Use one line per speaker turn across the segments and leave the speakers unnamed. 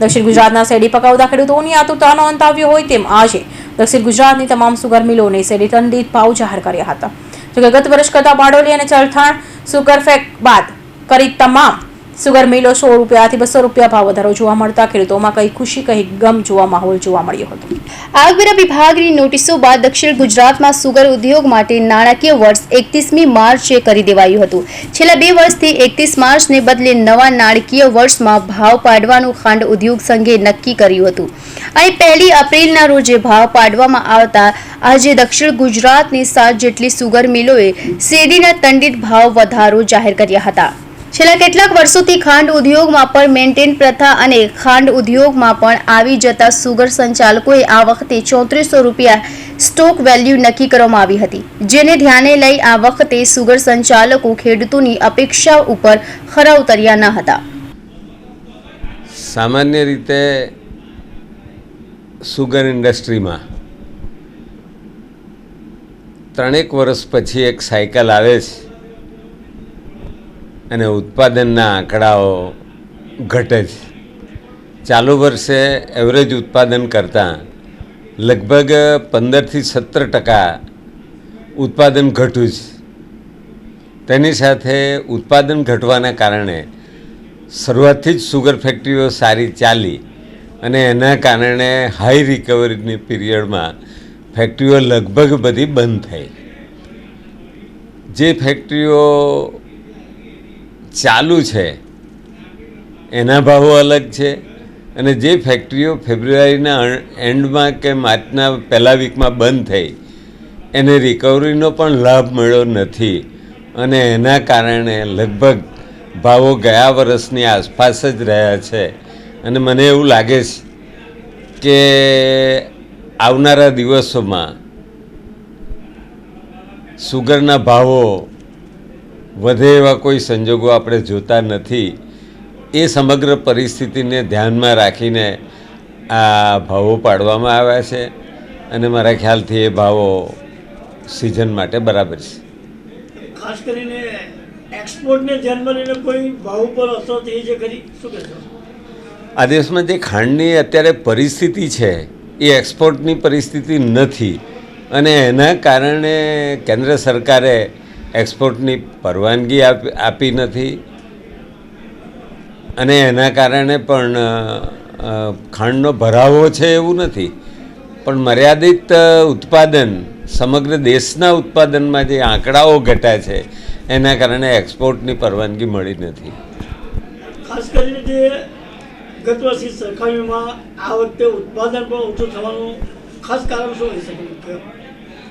દક્ષિણ ગુજરાતના શેરડી પકાવતા ખેડૂતોની આતુરતાનો અંત આવ્યો હોય તેમ આજે દક્ષિણ ગુજરાતની તમામ સુગર મિલોને શેરડી ટન દીઠ ભાવ જાહેર કર્યા હતા. જોકે ગત વર્ષ કરતા બારડોલી અને ચલથાણ સુગર ફેક બાદ કરી તમામ સુગર મિલો સો રૂપિયાથી બસો રૂપિયા ભાવ વધારો જોવા મળતા ખેડૂતોમાં કઈ ખુશી, કઈ ગમ જોવા માહોલ જોવા મળ્યો હતો.
આગવેરા વિભાગની નોટિસો બાદ દક્ષિણ ગુજરાતમાં સુગર ઉદ્યોગ માટે નાણાકીય વર્ષ એકત્રીસમી માર્ચે કરી દેવાયું હતું. છેલ્લા બે વર્ષથી એકત્રીસ માર્ચને બદલે નવા નાણાકીય વર્ષમાં ભાવ પાડવાનું ખાંડ ઉદ્યોગ સંઘે નક્કી કર્યું હતું. અને પહેલી એપ્રિલના રોજે ભાવ પાડવામાં આવતા આજે દક્ષિણ ગુજરાતની સાત જેટલી સુગર મિલોએ શેરડીના તંડિત ભાવ વધારો જાહેર કર્યા હતા. છેલ્લા કેટલાક વર્ષોથી ખાંડ ઉદ્યોગમાં પણ મેન્ટેન પ્રથા અને ખાંડ ઉદ્યોગમાં પણ આવી જતા સુગર સંચાલકોએ આ વખતે ચોત્રીસો રૂપિયા સ્ટોક વેલ્યુ નક્કી કરવામાં આવી હતી. જેને ધ્યાને લઈ આ વખતે સુગર સંચાલકો ખેડૂતોની અપેક્ષા ઉપર ખરા ઉતર્યા ન હતા.
સામાન્ય રીતે સુગર ઇન્ડસ્ટ્રીમાં ત્રણેક વર્ષ પછી એક સાયકલ આવે છે. અને ઉત્પાદનના આંકડાઓ ઘટે છે ચાલુ વર્ષે એવરેજ ઉત્પાદન કરતાં લગભગ પંદરથી સત્તર ટકા ઉત્પાદન ઘટ્યું છે તેની સાથે ઉત્પાદન ઘટવાના કારણે શરૂઆતથી જ સુગર ફેક્ટરીઓ સારી ચાલી અને એના કારણે હાઈ રિકવરીની પીરિયડમાં ફેક્ટરીઓ લગભગ બધી બંધ થઈ. જે ફેક્ટરીઓ ચાલુ છે. એના ભાવો અલગ છે. અને જે ફેક્ટરીઓ ફેબ્રુઆરીના એન્ડમાં કે માર્ચના પહેલા વીકમાં બંધ થઈ, એને રિકવરીનો પણ લાભ મળ્યો નથી. અને એના કારણે લગભગ ભાવો ગયા વર્ષની આસપાસ જ રહ્યા છે. અને મને એવું લાગે છે કે આવનારા દિવસોમાં સુગરના ભાવો વધે એવા કોઈ સંજોગો આપણે જોતા નથી. એ સમગ્ર પરિસ્થિતિને ધ્યાનમાં રાખીને આ ભાવો પાડવામાં આવ્યા છે અને મારા ખ્યાલથી એ ભાવો સિઝન માટે બરાબર છે.
ખાસ કરીને એક્સપોર્ટને ધ્યાનમાં લઈને કોઈ ભાવ ઉપર અસર થઈ છે ખરી? શું કહેશો?
આ દેશમાં જે ખાંડની અત્યારે પરિસ્થિતિ છે એ એક્સપોર્ટની પરિસ્થિતિ નથી. અને એના કારણે કેન્દ્ર સરકારે એક્સપોર્ટની પરવાનગી આપી નથી. અને એના કારણે પણ ખાંડનો ભરાવો છે એવું નથી. પણ મર્યાદિત ઉત્પાદન સમગ્ર દેશના ઉત્પાદનમાં જે આંકડાઓ ઘટ્યા છે એના કારણે એક્સપોર્ટની પરવાનગી મળી નથી.
ખાસ કરીને જે ગત વર્ષની સરખામણીમાં આ વખતે ઉત્પાદન પણ ઓછું થવાનું ખાસ કારણ શું હોઈ શકે?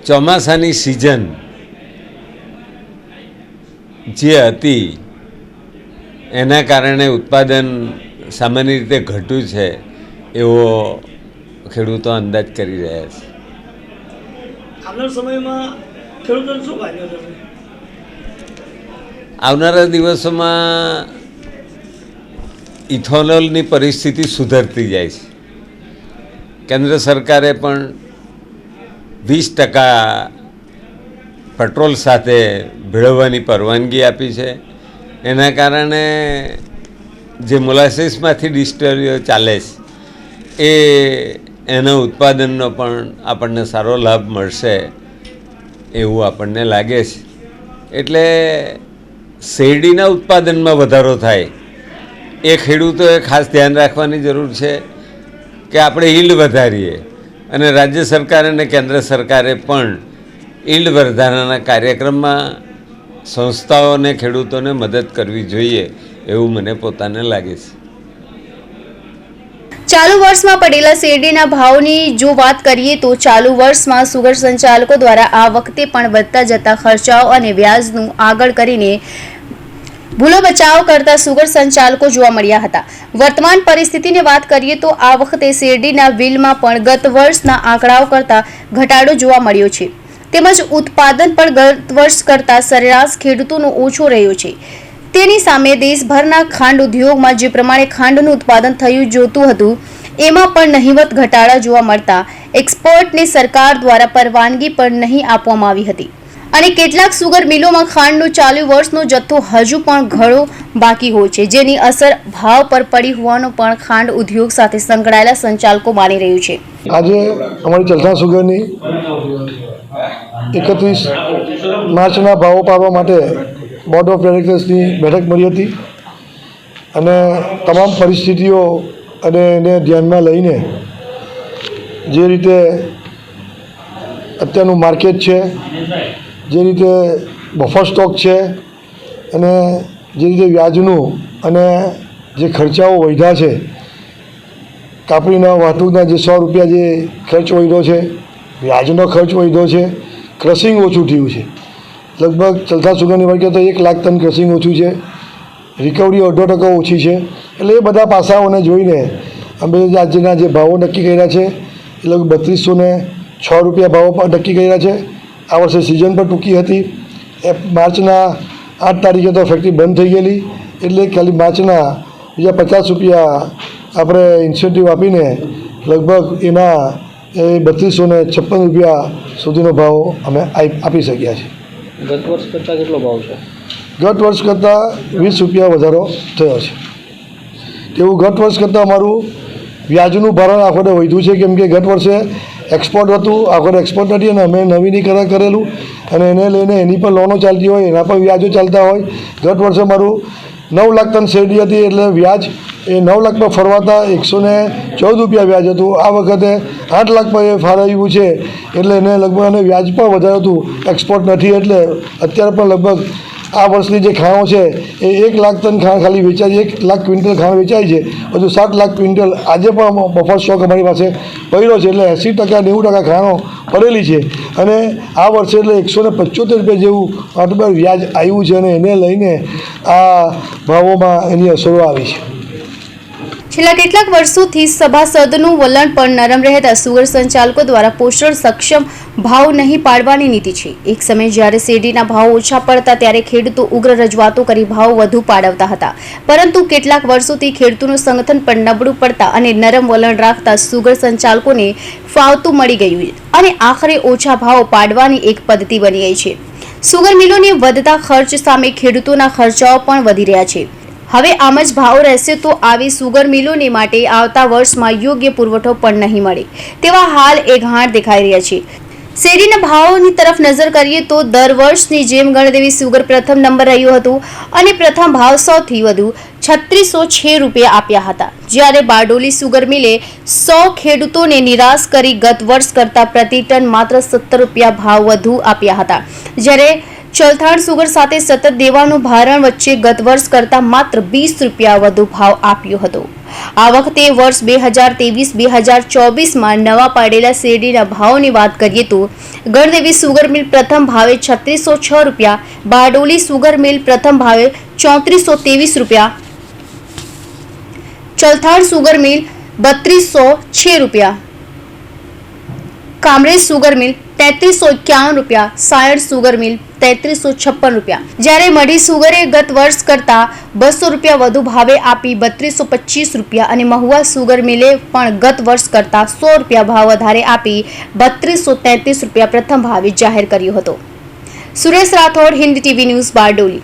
ચોમાસાની સિઝન જે હતી એના કારણે ઉત્પાદન સામાન્ય રીતે ઘટ્યું છે એવો ખેડૂતો અંદાજ કરી રહ્યા છે.
આવનાર સમયમાં ખેડૂતોને શું ફાયદો
આવનારા દિવસોમાં ઇથોનોલની પરિસ્થિતિ સુધરતી જાય છે. કેન્દ્ર સરકારે પણ વીસ ટકા પેટ્રોલ સાથે ભેળવવાની પરવાનગી આપી છે. એના કારણે જે મોલાસીસમાંથી ડિસ્ટરીઓ ચાલે છે, એ એના ઉત્પાદનનો પણ આપણને સારો લાભ મળશે એવું આપણને લાગે છે. એટલે શેરડીના ઉત્પાદનમાં વધારો થાય, એ ખેડૂતોએ ખાસ ધ્યાન રાખવાની જરૂર છે કે આપણે ઈલ્ડ વધારીએ અને રાજ્ય સરકાર અને કેન્દ્ર સરકારે પણ ઈલ્ડ વધારાના કાર્યક્રમમાં સંસ્થાઓને, ખેડૂતોને મદદ કરવી જોઈએ એવું મને પોતાને લાગે છે.
ચાલુ વર્ષમાં પડેલા શેરડીના ભાવની જો વાત કરીએ તો ચાલુ વર્ષમાં સુગર સંચાલકો દ્વારા આ વખતે પણ વધતા જતા ખર્ચાઓ અને વ્યાજનું આગળ કરીને ભૂલો બચાવ કરતા સુગર સંચાલકો જોવા મળ્યા હતા. વર્તમાન પરિસ્થિતિની વાત કરીએ તો આ વખતે શેરડીના વિલમાં પણ ગત વર્ષના આંકડાઓ કરતાં ઘટાડો જોવા મળ્યો છે. તેમજ ઉત્પાદન પણ ગત વર્ષ કરતાં સરેરાશ ખેડૂતોનો ઓછો રહ્યો છે. તેની સામે દેશભરના ખાંડ ઉદ્યોગમાં જે પ્રમાણે ખાંડનું ઉત્પાદન થયું જોતું હતું, એમાં પણ નહિવત ઘટાડા જોવા મળતા એક્સપોર્ટને સરકાર દ્વારા પરવાનગી પણ નહીં આપવામાં આવી હતી. અને કેટલાક સુગર મિલોમાં ખાંડનો ચાલુ વર્ષનો જથ્થો હજુ પણ ઘણો બાકી હોય છે, જેની અસર ભાવ પર પડી હોવાનું પણ ખાંડ ઉદ્યોગ સાથે સંકળાયેલા સંચાલકો માની રહ્યું છે.
આજે અમારી ચલથા સુગરની એકત્રીસ માર્ચના ભાવો પાડવા માટે બોર્ડ ઓફ ડાયરેક્ટર્સની બેઠક મળી હતી. અને તમામ પરિસ્થિતિઓ અને એને ધ્યાનમાં લઈને જે રીતે અત્યારનું માર્કેટ છે, જે રીતે બફર સ્ટોક છે અને જે રીતે વ્યાજનું અને જે ખર્ચાઓ વધ્યા છે કાપડીના વાહતુકના જે સો રૂપિયા જે ખર્ચ વધ્યો છે, વ્યાજનો ખર્ચ વધ્યો છે ક્રશિંગ ઓછું થયું છે. લગભગ ચલથા સુગરની વર્ગે તો એક લાખ ટન ક્રશિંગ ઓછું છે. રિકવરી અઢો ટકા ઓછી છે. એટલે એ બધા પાસાઓને જોઈને અમે આજના જે ભાવો નક્કી કર્યા છે, એ લગભગ બત્રીસો ને છ રૂપિયા ભાવો પણ નક્કી કર્યા છે. આ વર્ષે સિઝન પણ ટૂંકી હતી. એ માર્ચના આઠ તારીખે તો ફેક્ટરી બંધ થઈ ગયેલી. એટલે ખાલી માર્ચના બીજા પચાસ રૂપિયા આપણે ઇન્સેન્ટિવ આપીને લગભગ એના એ બત્રીસો ને છપ્પન રૂપિયા સુધીનો ભાવ અમે આપી શક્યા છીએ.
ગત વર્ષ કરતાં કેટલો ભાવ છે?
ગત વર્ષ કરતાં વીસ રૂપિયા વધારો થયો છે. તેવું ગત વર્ષ કરતાં અમારું વ્યાજનું ભારણ આખોને વધ્યું છે કેમ કે ગત વર્ષે એક્સપોર્ટ હતું આખોને એક્સપોર્ટ નથી અને અમે નવીનીકરણ કરેલું અને એને લઈને એની પણ લોનો ચાલતી હોય એના પણ વ્યાજો ચાલતા હોય. ગત વર્ષે મારું નવ લાખ ટન શેરડી હતી એટલે વ્યાજ એ નવ લાખમાં ફરવાતા એકસો ને ચૌદ રૂપિયા વ્યાજ હતું. આ વખતે આઠ લાખ પર એ ફાળવ્યું છે. એટલે એને લગભગ અને વ્યાજ પણ વધારે હતું. એક્સપોર્ટ નથી એટલે અત્યારે પણ લગભગ આ વર્ષની જે ખાણો છે, એ એક લાખ ટન ખાણ ખાલી વેચાય છે. એક લાખ ક્વિન્ટલ ખાણ વેચાય છે. હજુ સાત લાખ ક્વિન્ટલ આજે પણ બફર સ્ટોક અમારી પાસે પડ્યો છે. એટલે એંસી ટકા નેવું ટકા ખાણો પડેલી છે. અને આ વર્ષે એટલે એકસો ને પંચોતેર રૂપિયા જેવું અટબર વ્યાજ આવ્યું છે અને એને લઈને આ ભાવોમાં એની અસરો આવી છે.
છેલ્લા કેટલાક વર્ષોથી સભાસદનું વલણ પણ નરમ રહેતા સુગર સંચાલકો દ્વારા પોષણ સક્ષમ ભાવ નહીં પાડવાની નીતિ છે. એક સમય જ્યારે શેરડીના ભાવ ઓછા પડતા ત્યારે ખેડૂતો ઉગ્ર રજૂઆતો કરી ભાવ વધુ પાડવતા હતા. પરંતુ કેટલાક વર્ષોથી ખેડૂતોનું સંગઠન પણ નબળું પડતા અને નરમ વલણ રાખતા સુગર સંચાલકોને ફાવતું મળી ગયું અને આખરે ઓછા ભાવ પાડવાની એક પદ્ધતિ બની ગઈ છે. સુગર મિલોને વધતા ખર્ચ સામે ખેડૂતોના ખર્ચાઓ પણ વધી રહ્યા છે. હવે આમ જ ભાવ રહેશે તો આવી સુગર મિલોને માટે આવતા વર્ષમાં યોગ્ય પુરવઠો પણ નહીં મળે, તેવા હાલ એ ઘાટ દેખાઈ રહ્યા છે. શેરીના ભાવોની તરફ નજર કરીએ તો દર વર્ષની જેમ ગણદેવી સુગર પ્રથમ નંબર રહ્યું હતું અને પ્રથમ ભાવ સૌથી વધુ છત્રીસો છ રૂપિયા આપ્યા હતા. જ્યારે બારડોલી સુગર મિલે સો ખેડૂતોને નિરાશ કરી ગત વર્ષ કરતાં પ્રતિ ટન માત્ર સત્તર રૂપિયા ભાવ વધુ આપ્યા હતા. જ્યારે ચલથાણ સુગર સાથે સતત દેવાનું ભારણ વચ્ચે ગત વર્ષ કરતાં માત્ર વીસ રૂપિયા વધુ ભાવ આપ્યો હતો. આ વખતે વર્ષ બે હજાર ત્રેવીસ, બે હજાર ચોવીસમાં નવા પાડેલા શેરડીના ભાવની વાત કરીએ તો, ગણદેવી સુગર મિલ પ્રથમ ભાવે છત્રીસો છ રૂપિયા, બારડોલી સુગર મિલ પ્રથમ ભાવે ચોત્રીસો ત્રેવીસ રૂપિયા ચલથાણ સુગર મિલ બત્રીસો છ રૂપિયા, કામરેજ સુગર મિલ તેત્રીસો એકાવન રૂપિયા સાયણ સુગર મિલ, તેત્રીસો છપ્પન રૂપિયા. જ્યારે મઢી સુગરે ગત વર્ષ કરતાં બસો રૂપિયા વધુ ભાવે આપી બત્રીસો પચીસ રૂપિયા અને મહુવા સુગર મિલે પણ ગત વર્ષ કરતાં સો રૂપિયા ભાવ વધારે આપી બત્રીસો તેત્રીસ રૂપિયા પ્રથમ ભાવે જાહેર કર્યો હતો. Suresh Rathod, Hindi TV news Bardoli.